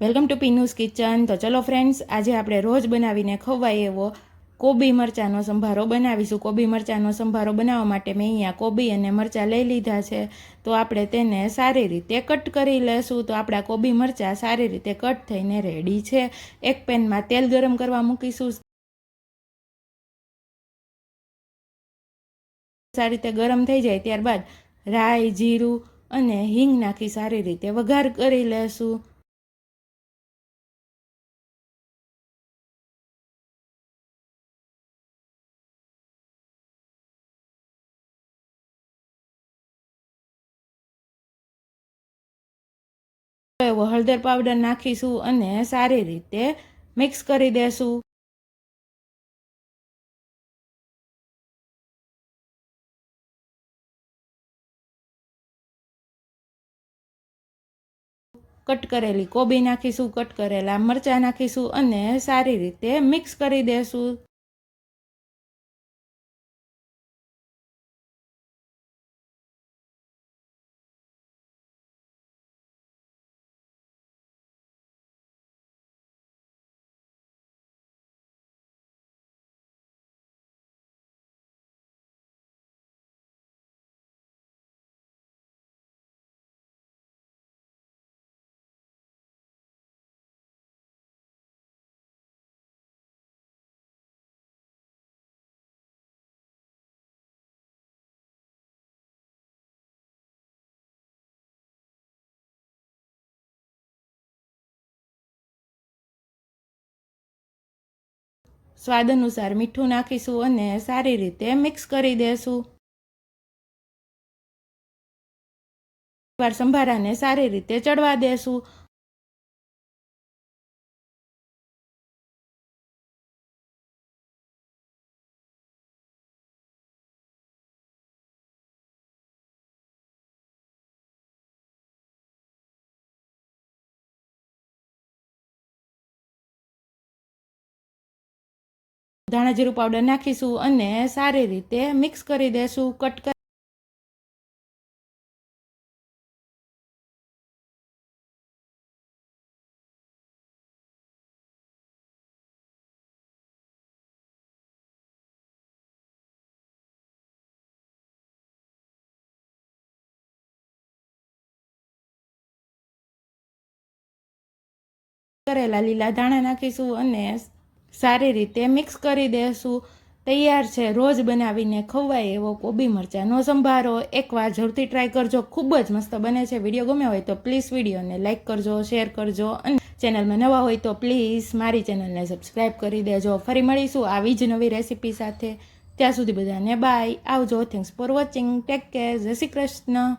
Welcome to પીનુસ kitchen. તો ચલો friends આજે આપણે રોજ બનાવીને ખવાય એવો કોબી મરચાંનો સંભારો બનાવીશું. કોબી મરચાંનો સંભારો બનાવવા માટે મેં અહીંયા કોબી અને મરચાં લઈ લીધા છે. તો આપણે તેને સારી રીતે કટ કરી લેશું. તો આપણા કોબી મરચાં સારી રીતે કટ થઈને રેડી છે. એક પેનમાં તેલ ગરમ કરવા મૂકીશું. સારી રીતે ગરમ થઈ જાય ત્યારબાદ રાઈ, જીરું અને હિંગ નાખી સારી રીતે વઘાર કરી લેશું. એવો હળદર પાવડર નાખીશું અને સારી રીતે મિક્સ કરી દેશું. કટ કરેલી કોબી નાખીશું, કટ કરેલા મરચાં નાખીશું અને સારી રીતે મિક્સ કરી દેશું. સ્વાદ અનુસાર મીઠું નાખીશું અને સારી રીતે મિક્સ કરી દેશું. વાર સંભારાને સારી રીતે ચડવા દેશું. ધાણા જીરું પાવડર નાખીશું અને સારી રીતે મિક્સ કરી દેશું કટ કરેલા લીલા ધાણા નાખીશું અને સારી રીતે મિક્સ કરી દેશું. તૈયાર છે. રોજ બનાવીને ખવાય એવો કોબી મરચાંનો સંભારો. એકવાર જરૂરથી ટ્રાય કરજો. ખૂબ જ મસ્ત બને છે. વીડિયો ગમે હોય તો પ્લીઝ વિડીયોને લાઇક કરજો શેર કરજો અને ચેનલમાં નવા હોય તો પ્લીઝ મારી ચેનલને સબસ્ક્રાઈબ કરી દેજો. ફરી મળીશું આવી જ નવી રેસીપી સાથે. ત્યાં સુધી બધાને બાય આવજો. Thanks for watching take care જય શ્રી કૃષ્ણ.